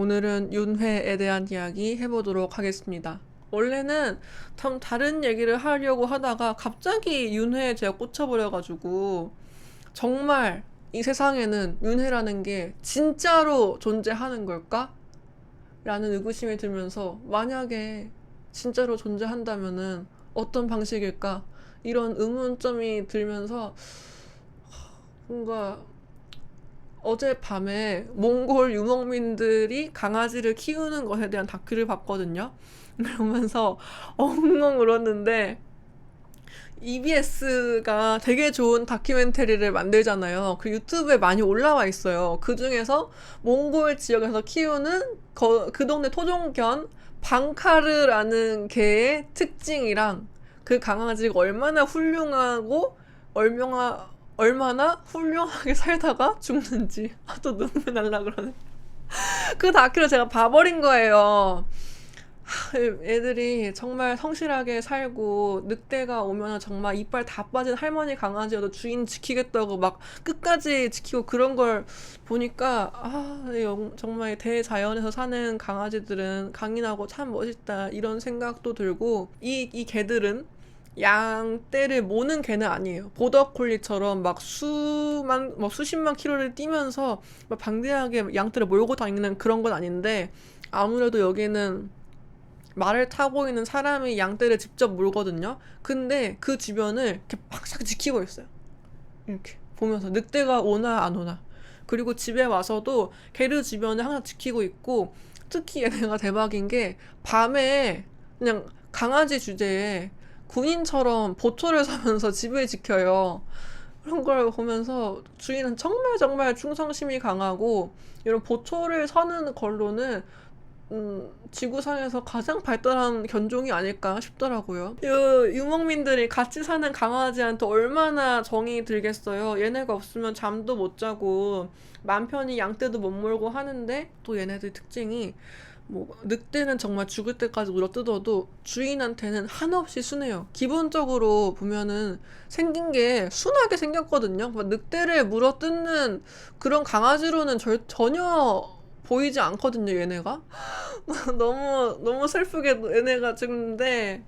오늘은 윤회에 대한 이야기 해보도록 하겠습니다. 원래는 참 다른 얘기를 하려고 하다가 갑자기 윤회에 제가 꽂혀버려가지고 정말 이 세상에는 윤회라는 게 진짜로 존재하는 걸까? 라는 의구심이 들면서 만약에 진짜로 존재한다면은 어떤 방식일까? 이런 의문점이 들면서 뭔가 어젯밤에 몽골 유목민들이 강아지를 키우는 것에 대한 다큐를 봤거든요. 그러면서 엉엉 울었는데 EBS가 되게 좋은 다큐멘터리를 만들잖아요. 그 유튜브에 많이 올라와 있어요. 그 중에서 몽골 지역에서 키우는 거- 그 동네 토종견 방카르라는 개의 특징이랑 그 강아지가 얼마나 훌륭하고 얼마나 얼마나 훌륭하게 살다가 죽는지 아, 또 눈물 날라 그러네. 그 다큐를 제가 봐버린 거예요. 하, 애들이 정말 성실하게 살고 늑대가 오면 정말 이빨 다 빠진 할머니 강아지여도 주인 지키겠다고 막 끝까지 지키고 그런 걸 보니까 아 영- 정말 대자연에서 사는 강아지들은 강인하고 참 멋있다 이런 생각도 들고 이, 이 개들은 양떼를 모는 개는 아니에요. 보더콜리처럼 막 수만, 뭐 수십만 킬로를 뛰면서 막 방대하게 양떼를 몰고 다니는 그런 건 아닌데 아무래도 여기는 말을 타고 있는 사람이 양떼를 직접 몰거든요. 근데 그 주변을 이렇게 팍싹 지키고 있어요. 이렇게 보면서 늑대가 오나 안 오나. 그리고 집에 와서도 개를 주변을 항상 지키고 있고 특히 얘네가 대박인 게 밤에 그냥 강아지 주제에 군인처럼 보초를 서면서 집을 지켜요. 그런 걸 보면서 주인은 정말 정말 충성심이 강하고 이런 보초를 서는 걸로는 음, 지구상에서 가장 발달한 견종이 아닐까 싶더라고요. 이 유목민들이 같이 사는 강아지한테 얼마나 정이 들겠어요. 얘네가 없으면 잠도 못 자고 맘 편히 양떼도 못 몰고 하는데 또 얘네들 특징이 뭐 늑대는 정말 죽을 때까지 물어뜯어도 주인한테는 한없이 순해요. 기본적으로 보면은 생긴 게 순하게 생겼거든요. 막 늑대를 물어뜯는 그런 강아지로는 절, 전혀 보이지 않거든요, 얘네가. 너무 너무 슬프게 얘네가 죽는데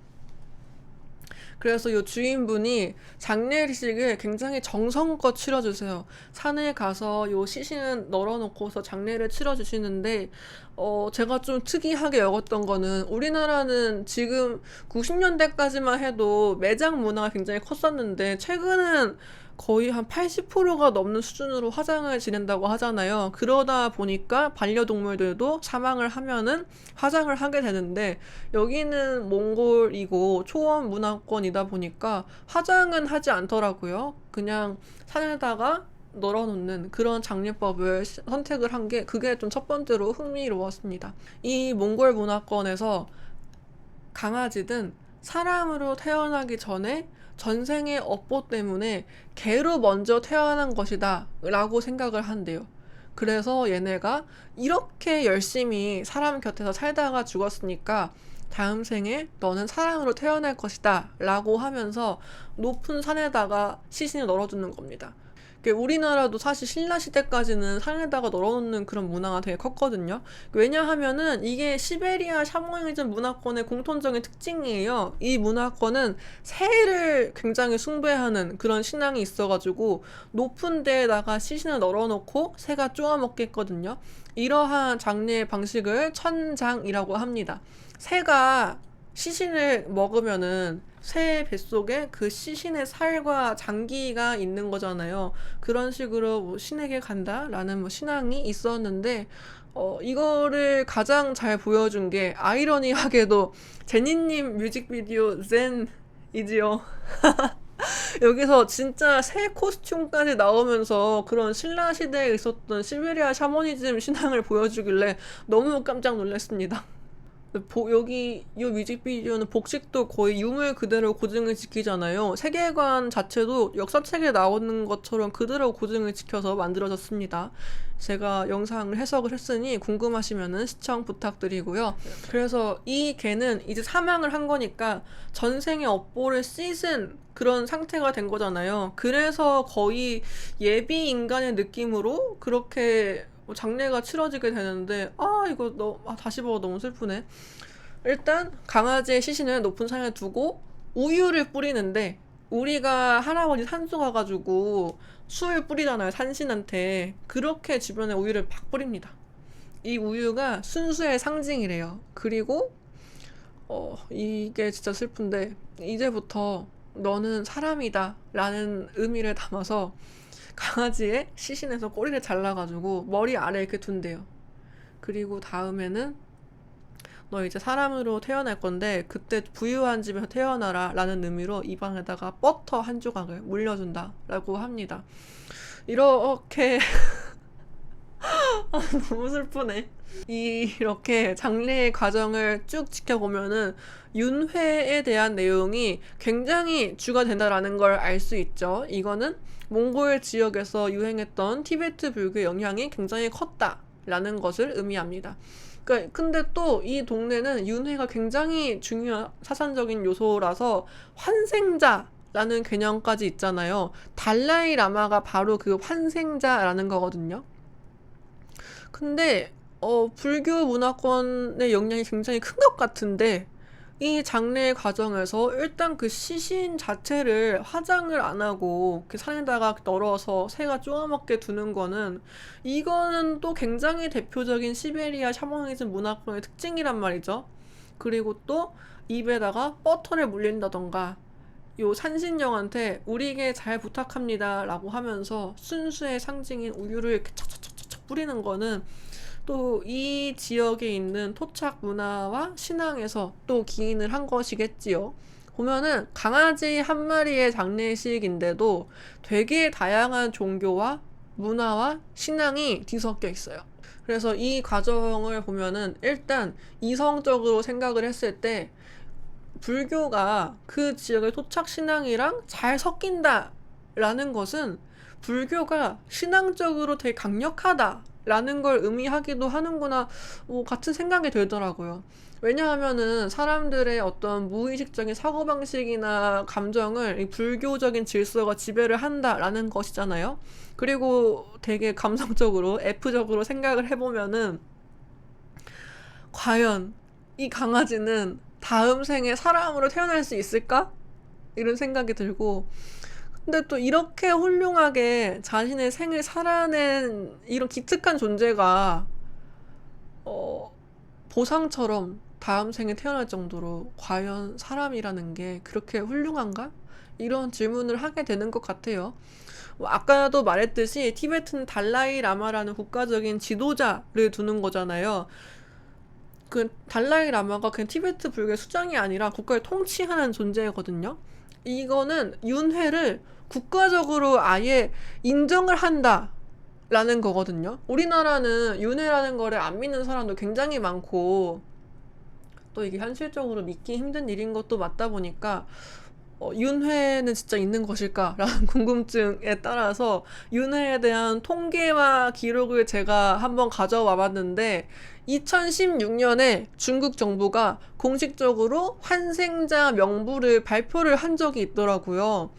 그래서 이 주인분이 장례식을 굉장히 정성껏 치러주세요. 산에 가서 요 시신은 널어놓고서 장례를 치러주시는데, 어, 제가 좀 특이하게 여겼던 거는 우리나라는 지금 90년대까지만 해도 매장 문화가 굉장히 컸었는데, 최근은 거의 한 80%가 넘는 수준으로 화장을 지낸다고 하잖아요. 그러다 보니까 반려동물들도 사망을 하면은 화장을 하게 되는데 여기는 몽골이고 초원 문화권이다 보니까 화장은 하지 않더라고요. 그냥 산에다가 널어놓는 그런 장례법을 시- 선택을 한 게 그게 좀 첫 번째로 흥미로웠습니다. 이 몽골 문화권에서 강아지든 사람으로 태어나기 전에 전생의 업보 때문에 개로 먼저 태어난 것이다 라고 생각을 한대요. 그래서 얘네가 이렇게 열심히 사람 곁에서 살다가 죽었으니까 다음 생에 너는 사람으로 태어날 것이다 라고 하면서 높은 산에다가 시신을 널어두는 겁니다. 그 우리나라도 사실 신라 시대까지는 산에다가 널어놓는 그런 문화가 되게 컸거든요. 왜냐하면은 이게 시베리아 샤머니즘 문화권의 공통적인 특징이에요. 이 문화권은 새를 굉장히 숭배하는 그런 신앙이 있어가지고 높은 데에다가 시신을 널어놓고 새가 쪼아먹겠거든요. 이러한 장례 방식을 천장이라고 합니다. 새가 시신을 먹으면은 새 뱃속에 그 시신의 살과 장기가 있는 거잖아요. 그런 식으로 뭐 신에게 간다라는 뭐 신앙이 있었는데 어 이거를 가장 잘 보여준 게 아이러니하게도 제니님 뮤직비디오 젠이지요. 여기서 진짜 새 코스튬까지 나오면서 그런 신라 시대에 있었던 시베리아 샤머니즘 신앙을 보여주길래 너무 깜짝 놀랐습니다. 보, 여기 이 뮤직비디오는 복식도 거의 유물 그대로 고증을 지키잖아요. 세계관 자체도 역사책에 나오는 것처럼 그대로 고증을 지켜서 만들어졌습니다. 제가 영상을 해석을 했으니 궁금하시면은 시청 부탁드리고요. 그래서 이 개는 이제 사망을 한 거니까 전생의 업보를 씻은 그런 상태가 된 거잖아요. 그래서 거의 예비 인간의 느낌으로 그렇게 뭐 장례가 치러지게 되는데 아 이거 너 아, 다시 보고 너무 슬프네. 일단 강아지의 시신을 높은 산에 두고 우유를 뿌리는데 우리가 할아버지 산소 가가지고 수을 뿌리잖아요 산신한테 그렇게 주변에 우유를 팍 뿌립니다. 이 우유가 순수의 상징이래요. 그리고 어 이게 진짜 슬픈데 이제부터 너는 사람이다 라는 의미를 담아서 강아지의 시신에서 꼬리를 잘라가지고 머리 아래 이렇게 둔대요. 그리고 다음에는 너 이제 사람으로 태어날 건데 그때 부유한 집에서 태어나라 라는 의미로 입안에다가 버터 한 조각을 물려준다 라고 합니다. 이렇게 아, 너무 슬프네. 이렇게 장례의 과정을 쭉 지켜보면은 윤회에 대한 내용이 굉장히 주가 된다라는 걸 알 수 있죠. 이거는 몽골 지역에서 유행했던 티베트 불교의 영향이 굉장히 컸다라는 것을 의미합니다. 그러니까 근데 또 이 동네는 윤회가 굉장히 중요한 사상적인 요소라서 환생자 라는 개념까지 있잖아요. 달라이 라마가 바로 그 환생자라는 거거든요. 근데 어, 불교 문화권의 영향이 굉장히 큰 것 같은데 이 장례 과정에서 일단 그 시신 자체를 화장을 안 하고 그 산에다가 널어서 새가 쪼아먹게 두는 거는 이거는 또 굉장히 대표적인 시베리아 샤머니즘 문화권의 특징이란 말이죠. 그리고 또 입에다가 버터를 물린다던가 요 산신령한테 우리에게 잘 부탁합니다 라고 하면서 순수의 상징인 우유를 이렇게 척척척척 뿌리는 거는 또 이 지역에 있는 토착 문화와 신앙에서 또 기인을 한 것이겠지요. 보면은 강아지 한 마리의 장례식인데도 되게 다양한 종교와 문화와 신앙이 뒤섞여 있어요. 그래서 이 과정을 보면은 일단 이성적으로 생각을 했을 때 불교가 그 지역의 토착 신앙이랑 잘 섞인다라는 것은 불교가 신앙적으로 되게 강력하다 라는 걸 의미하기도 하는구나 뭐 같은 생각이 들더라고요. 왜냐하면은 사람들의 어떤 무의식적인 사고방식이나 감정을 이 불교적인 질서가 지배를 한다라는 것이잖아요. 그리고 되게 감성적으로 F적으로 생각을 해보면은 과연 이 강아지는 다음 생에 사람으로 태어날 수 있을까? 이런 생각이 들고 근데 또 이렇게 훌륭하게 자신의 생을 살아낸 이런 기특한 존재가 어, 보상처럼 다음 생에 태어날 정도로 과연 사람이라는 게 그렇게 훌륭한가? 이런 질문을 하게 되는 것 같아요. 뭐 아까도 말했듯이 티베트는 달라이 라마라는 국가적인 지도자를 두는 거잖아요. 그 달라이 라마가 그냥 티베트 불교의 수장이 아니라 국가를 통치하는 존재거든요. 이거는 윤회를 국가적으로 아예 인정을 한다. 라는 거거든요. 우리나라는 윤회라는 거를 안 믿는 사람도 굉장히 많고, 또 이게 현실적으로 믿기 힘든 일인 것도 맞다 보니까, 어, 윤회는 진짜 있는 것일까라는 궁금증에 따라서 윤회에 대한 통계와 기록을 제가 한번 가져와 봤는데 2016년에 중국 정부가 공식적으로 환생자 명부를 발표를 한 적이 있더라고요.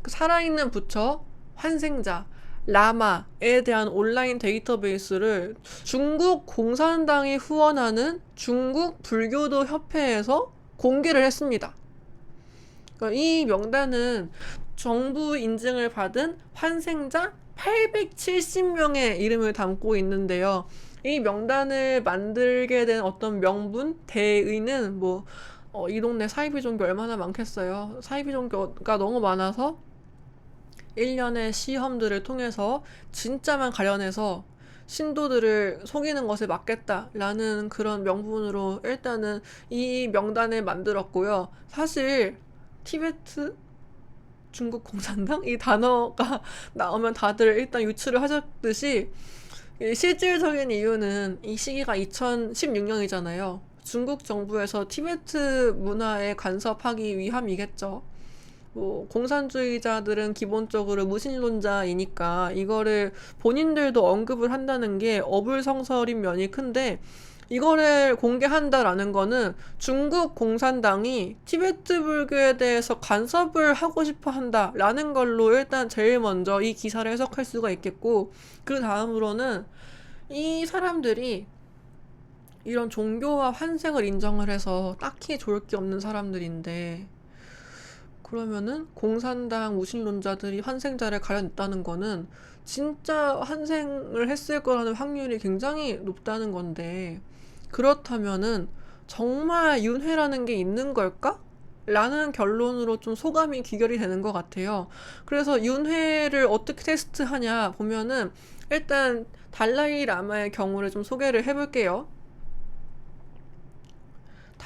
그 살아있는 부처 환생자 라마에 대한 온라인 데이터베이스를 중국 공산당이 후원하는 중국 불교도 협회에서 공개를 했습니다. 그러니까 이 명단은 정부 인증을 받은 환생자 870명의 이름을 담고 있는데요. 이 명단을 만들게 된 어떤 명분, 대의는 뭐, 어, 이 동네 사이비 종교 얼마나 많겠어요. 사이비 종교가 너무 많아서 1년의 시험들을 통해서 진짜만 가려내서 신도들을 속이는 것을 막겠다라는 그런 명분으로 일단은 이 명단을 만들었고요. 사실 티베트 중국 공산당 이 단어가 나오면 다들 일단 유추를 하셨듯이 실질적인 이유는 이 시기가 2016년이잖아요. 중국 정부에서 티베트 문화에 간섭하기 위함이겠죠. 뭐 공산주의자들은 기본적으로 무신론자이니까 이거를 본인들도 언급을 한다는 게 어불성설인 면이 큰데 이거를 공개한다라는 거는 중국 공산당이 티베트 불교에 대해서 간섭을 하고 싶어 한다라는 걸로 일단 제일 먼저 이 기사를 해석할 수가 있겠고 그 다음으로는 이 사람들이 이런 종교와 환생을 인정을 해서 딱히 좋을 게 없는 사람들인데 그러면은 공산당 무신론자들이 환생자를 가려냈다는 거는 진짜 환생을 했을 거라는 확률이 굉장히 높다는 건데 그렇다면은 정말 윤회라는 게 있는 걸까? 라는 결론으로 좀 소감이 귀결이 되는 것 같아요. 그래서 윤회를 어떻게 테스트하냐 보면은 일단 달라이 라마의 경우를 좀 소개를 해볼게요.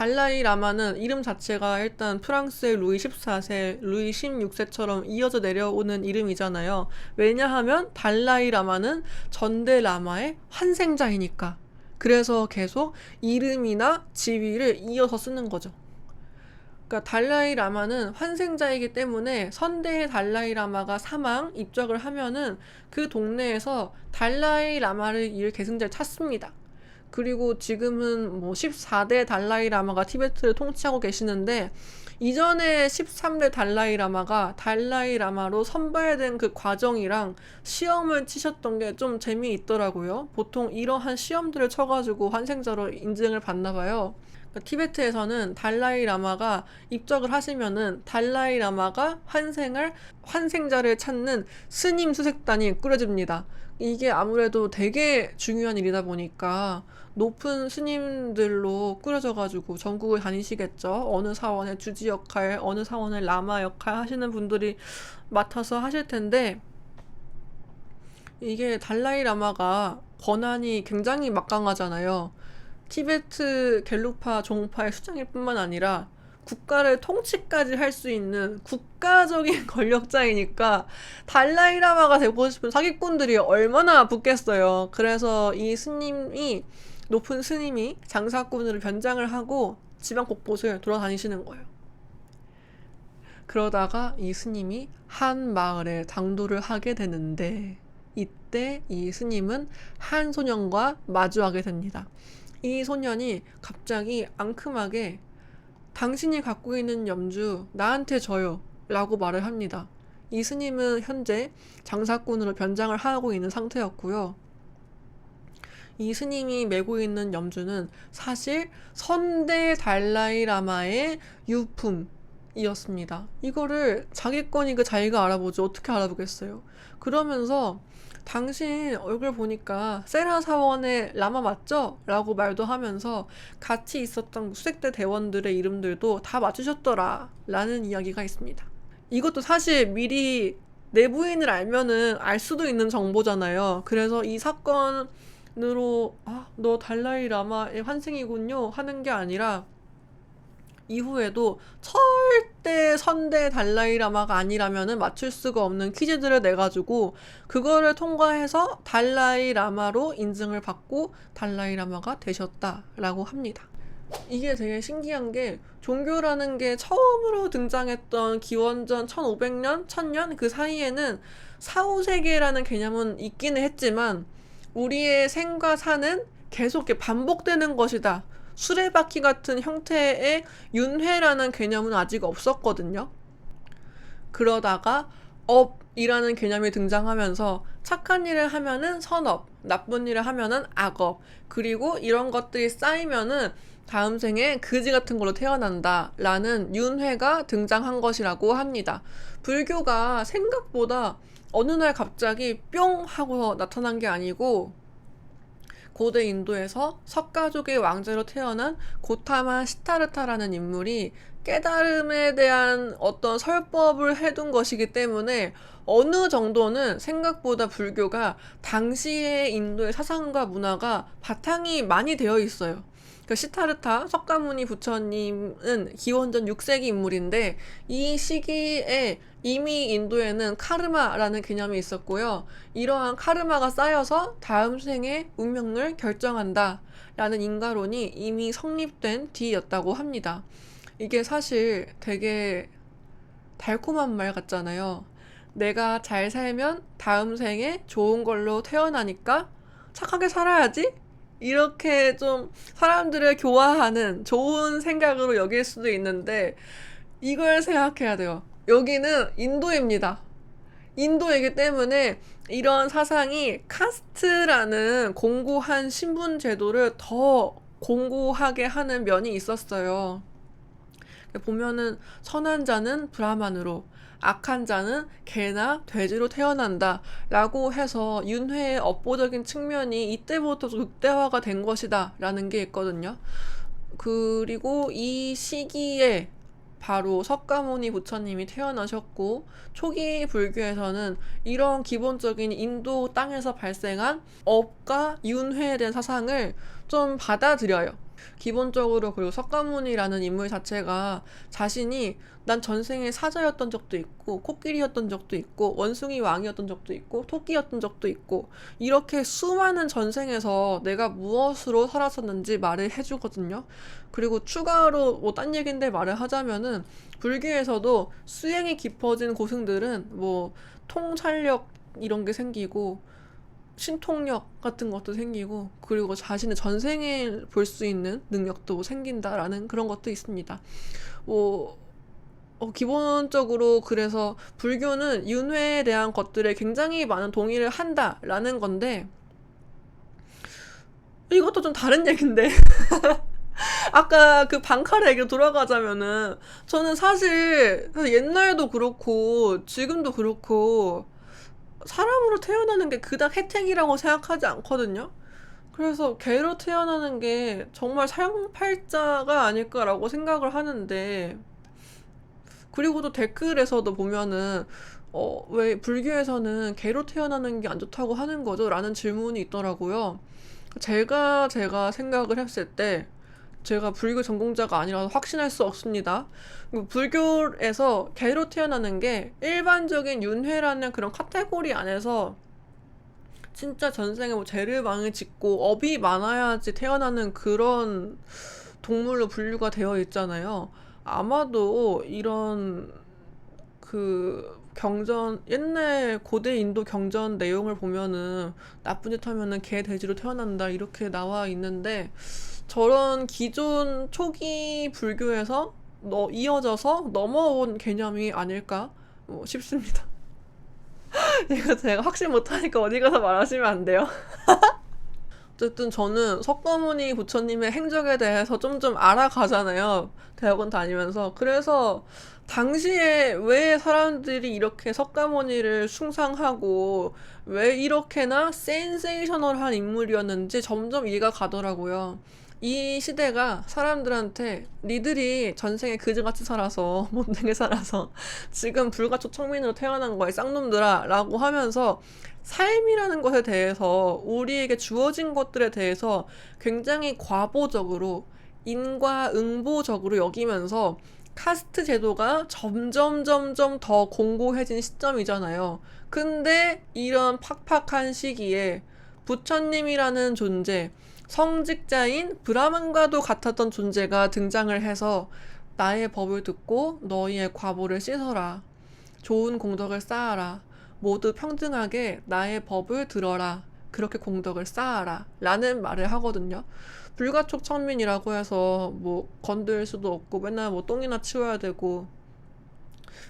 달라이 라마는 이름 자체가 일단 프랑스의 루이 14세, 루이 16세처럼 이어져 내려오는 이름이잖아요. 왜냐하면 달라이 라마는 전대 라마의 환생자이니까. 그래서 계속 이름이나 지위를 이어서 쓰는 거죠. 그러니까 달라이 라마는 환생자이기 때문에 선대의 달라이 라마가 사망 입적을 하면은 그 동네에서 달라이 라마를 이을 계승자를 찾습니다. 그리고 지금은 뭐 14대 달라이 라마가 티베트를 통치하고 계시는데 이전에 13대 달라이 라마가 달라이 라마로 선발된 그 과정이랑 시험을 치셨던 게 좀 재미있더라고요. 보통 이러한 시험들을 쳐가지고 환생자로 인증을 받나 봐요. 그러니까 티베트에서는 달라이 라마가 입적을 하시면은 달라이 라마가 환생을 환생자를 찾는 스님 수색단이 꾸려집니다. 이게 아무래도 되게 중요한 일이다 보니까 높은 스님들로 꾸려져가지고 전국을 다니시겠죠. 어느 사원의 주지 역할, 어느 사원의 라마 역할 하시는 분들이 맡아서 하실 텐데 이게 달라이 라마가 권한이 굉장히 막강하잖아요. 티베트 겔루파 종파의 수장일 뿐만 아니라 국가를 통치까지 할 수 있는 국가적인 권력자이니까 달라이라마가 되고 싶은 사기꾼들이 얼마나 붙겠어요. 그래서 이 스님이 높은 스님이 장사꾼으로 변장을 하고 지방 곳곳을 돌아다니시는 거예요. 그러다가 이 스님이 한 마을에 당도를 하게 되는데 이때 이 스님은 한 소년과 마주하게 됩니다. 이 소년이 갑자기 앙큼하게 당신이 갖고 있는 염주 나한테 줘요 라고 말을 합니다. 이 스님은 현재 장사꾼으로 변장을 하고 있는 상태였고요. 이 스님이 메고 있는 염주는 사실 선대 달라이 라마의 유품 이었습니다. 이거를 자기 거니까 자기가 알아보지 어떻게 알아보겠어요. 그러면서 당신 얼굴 보니까 세라 사원의 라마 맞죠? 라고 말도 하면서 같이 있었던 수색대 대원들의 이름들도 다 맞추셨더라 라는 이야기가 있습니다. 이것도 사실 미리 내부인을 알면은 알 수도 있는 정보잖아요. 그래서 이 사건 으로 아, 너 달라이 라마의 환생이군요 하는 게 아니라 이후에도 절대 선대 달라이 라마가 아니라면은 맞출 수가 없는 퀴즈들을 내가지고 그거를 통과해서 달라이 라마로 인증을 받고 달라이 라마가 되셨다라고 합니다. 이게 되게 신기한 게 종교라는 게 처음으로 등장했던 기원전 1500년, 1000년 그 사이에는 사후세계라는 개념은 있기는 했지만 우리의 생과 사는 계속 반복되는 것이다. 수레바퀴 같은 형태의 윤회라는 개념은 아직 없었거든요. 그러다가 업이라는 개념이 등장하면서 착한 일을 하면은 선업, 나쁜 일을 하면은 악업, 그리고 이런 것들이 쌓이면은 다음 생에 그지 같은 걸로 태어난다 라는 윤회가 등장한 것이라고 합니다. 불교가 생각보다 어느 날 갑자기 뿅 하고 나타난 게 아니고 고대 인도에서 석가족의 왕자로 태어난 고타마 시타르타라는 인물이 깨달음에 대한 어떤 설법을 해둔 것이기 때문에 어느 정도는 생각보다 불교가 당시의 인도의 사상과 문화가 바탕이 많이 되어 있어요. 그 시타르타 석가모니 부처님은 기원전 6세기 인물인데 이 시기에 이미 인도에는 카르마라는 개념이 있었고요. 이러한 카르마가 쌓여서 다음 생의 운명을 결정한다. 라는 인가론이 이미 성립된 뒤였다고 합니다. 이게 사실 되게 달콤한 말 같잖아요. 내가 잘 살면 다음 생에 좋은 걸로 태어나니까 착하게 살아야지? 이렇게 좀 사람들을 교화하는 좋은 생각으로 여길 수도 있는데 이걸 생각해야 돼요. 여기는 인도입니다. 인도이기 때문에 이런 사상이 카스트라는 공고한 신분 제도를 더 공고하게 하는 면이 있었어요. 보면은 선한 자는 브라만으로 악한 자는 개나 돼지로 태어난다 라고 해서 윤회의 업보적인 측면이 이때부터 극대화가 된 것이다 라는 게 있거든요. 그리고 이 시기에 바로 석가모니 부처님이 태어나셨고 초기 불교에서는 이런 기본적인 인도 땅에서 발생한 업과 윤회에 대한 사상을 좀 받아들여요. 기본적으로 그리고 석가모니라는 인물 자체가 자신이 난 전생에 사자였던 적도 있고 코끼리였던 적도 있고 원숭이 왕이었던 적도 있고 토끼였던 적도 있고 이렇게 수많은 전생에서 내가 무엇으로 살았었는지 말을 해주거든요. 그리고 추가로 뭐 딴 얘기인데 말을 하자면은 불교에서도 수행이 깊어진 고승들은 뭐 통찰력 이런 게 생기고 신통력 같은 것도 생기고 그리고 자신의 전생에 볼수 있는 능력도 생긴다라는 그런 것도 있습니다. 뭐 어, 기본적으로 그래서 불교는 윤회에 대한 것들에 굉장히 많은 동의를 한다라는 건데 이것도 좀 다른 얘기인데 아까 그 방카르 얘기로 돌아가자면은 저는 사실 옛날도 그렇고 지금도 그렇고 사람으로 태어나는 게 그닥 혜택이라고 생각하지 않거든요. 그래서 개로 태어나는 게 정말 상팔자가 아닐까라고 생각을 하는데 그리고 또 댓글에서도 보면은 어, 왜 불교에서는 개로 태어나는 게 안 좋다고 하는 거죠? 라는 질문이 있더라고요. 제가 제가 생각을 했을 때 제가 불교 전공자가 아니라서 확신할 수 없습니다. 불교에서 개로 태어나는 게 일반적인 윤회라는 그런 카테고리 안에서 진짜 전생에 뭐 죄를 많이 짓고 업이 많아야지 태어나는 그런 동물로 분류가 되어 있잖아요. 아마도 이런 그 경전 옛날 고대 인도 경전 내용을 보면은 나쁜 짓 하면은 개 돼지로 태어난다 이렇게 나와 있는데 저런 기존 초기 불교에서 너, 이어져서 넘어온 개념이 아닐까 뭐 싶습니다. 이거 제가 확신 못하니까 어디 가서 말하시면 안 돼요. 어쨌든 저는 석가모니 부처님의 행적에 대해서 좀 좀 알아가잖아요. 대학원 다니면서. 그래서 당시에 왜 사람들이 이렇게 석가모니를 숭상하고 왜 이렇게나 센세이셔널한 인물이었는지 점점 이해가 가더라고요. 이 시대가 사람들한테 니들이 전생에 그지같이 살아서 못되게 살아서 지금 불가촉 청민으로 태어난 거야 쌍놈들아 라고 하면서 삶이라는 것에 대해서 우리에게 주어진 것들에 대해서 굉장히 과보적으로 인과응보적으로 여기면서 카스트 제도가 점점 점점 더 공고해진 시점이잖아요. 근데 이런 팍팍한 시기에 부처님이라는 존재, 성직자인 브라만과도 같았던 존재가 등장을 해서 나의 법을 듣고 너희의 과보를 씻어라. 좋은 공덕을 쌓아라. 모두 평등하게 나의 법을 들어라. 그렇게 공덕을 쌓아라. 라는 말을 하거든요. 불가촉 천민이라고 해서 뭐 건들 수도 없고 맨날 뭐 똥이나 치워야 되고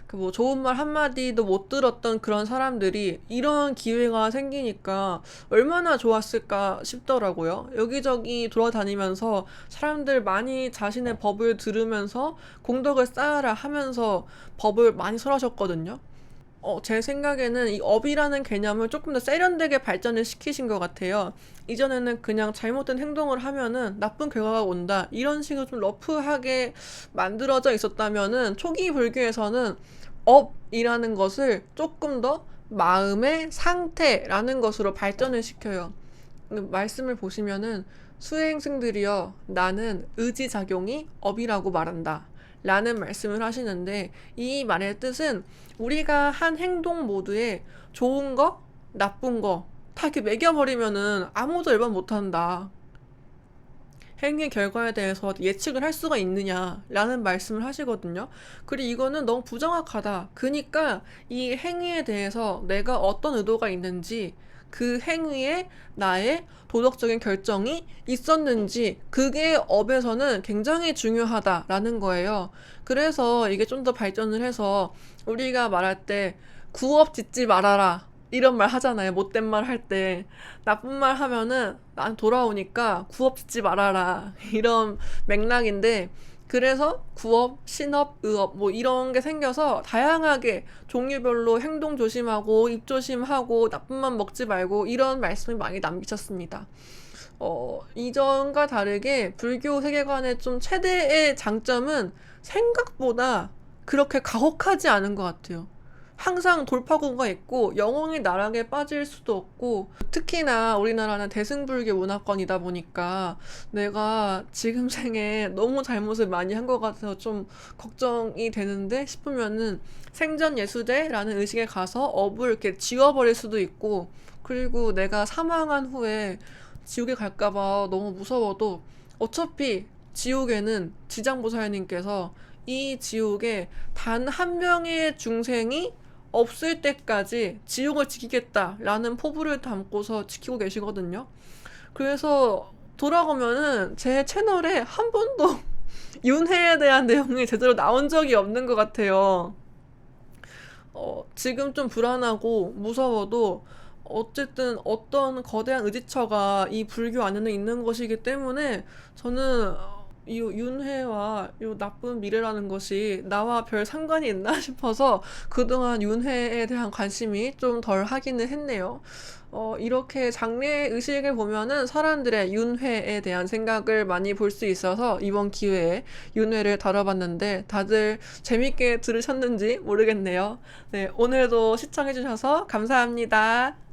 그 뭐 좋은 말 한마디도 못 들었던 그런 사람들이 이런 기회가 생기니까 얼마나 좋았을까 싶더라고요. 여기저기 돌아다니면서 사람들 많이 자신의 법을 들으면서 공덕을 쌓아라 하면서 법을 많이 설하셨거든요. 어, 제 생각에는 이 업이라는 개념을 조금 더 세련되게 발전을 시키신 것 같아요. 이전에는 그냥 잘못된 행동을 하면은 나쁜 결과가 온다. 이런 식으로 좀 러프하게 만들어져 있었다면은 초기 불교에서는 업이라는 것을 조금 더 마음의 상태라는 것으로 발전을 시켜요. 말씀을 보시면은 수행승들이여 나는 의지작용이 업이라고 말한다. 라는 말씀을 하시는데 이 말의 뜻은 우리가 한 행동 모두에 좋은 거, 나쁜 거 다 이렇게 매겨버리면은 아무도 일반 못한다. 행위 결과에 대해서 예측을 할 수가 있느냐라는 말씀을 하시거든요. 그리고 이거는 너무 부정확하다. 그니까 이 행위에 대해서 내가 어떤 의도가 있는지 그 행위에 나의 도덕적인 결정이 있었는지 그게 업에서는 굉장히 중요하다라는 거예요. 그래서 이게 좀 더 발전을 해서 우리가 말할 때 구업 짓지 말아라. 이런 말 하잖아요. 못된 말 할 때. 나쁜 말 하면은 난 돌아오니까 구업 짓지 말아라. 이런 맥락인데, 그래서 구업, 신업, 의업, 뭐 이런 게 생겨서 다양하게 종류별로 행동 조심하고, 입 조심하고, 나쁜 말 먹지 말고, 이런 말씀이 많이 남기셨습니다. 어, 이전과 다르게 불교 세계관의 좀 최대의 장점은 생각보다 그렇게 가혹하지 않은 것 같아요. 항상 돌파구가 있고 영웅이 나락에 빠질 수도 없고 특히나 우리나라는 대승불교 문화권이다 보니까 내가 지금 생에 너무 잘못을 많이 한 것 같아서 좀 걱정이 되는데 싶으면은 생전 예수대라는 의식에 가서 업을 이렇게 지워버릴 수도 있고 그리고 내가 사망한 후에 지옥에 갈까봐 너무 무서워도 어차피 지옥에는 지장보살님께서 이 지옥에 단 한 명의 중생이 없을 때까지 지옥을 지키겠다라는 포부를 담고서 지키고 계시거든요. 그래서 돌아가면은 제 채널에 한 번도 윤회에 대한 내용이 제대로 나온 적이 없는 것 같아요. 어, 지금 좀 불안하고 무서워도 어쨌든 어떤 거대한 의지처가 이 불교 안에는 있는 것이기 때문에 저는 이 윤회와 이 나쁜 미래라는 것이 나와 별 상관이 있나 싶어서 그동안 윤회에 대한 관심이 좀 덜 하기는 했네요. 어, 이렇게 장례 의식을 보면은 사람들의 윤회에 대한 생각을 많이 볼 수 있어서 이번 기회에 윤회를 다뤄봤는데 다들 재밌게 들으셨는지 모르겠네요. 네, 오늘도 시청해주셔서 감사합니다.